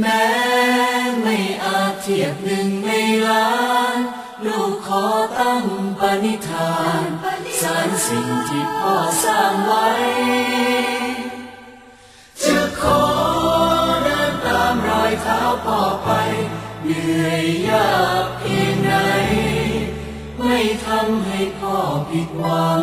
แม้ไม่อาจเทียบหนึ่งในล้าน ลูกขอตั้งปณิธานสารสิ่งที่พ่อสร้างไว้ จะขอเดินตามรอยเท้าพ่อไป เหนื่อยยากเพียงไหน ไม่ทำให้พ่อผิดหวัง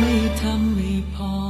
ไม่ทำไม่พอ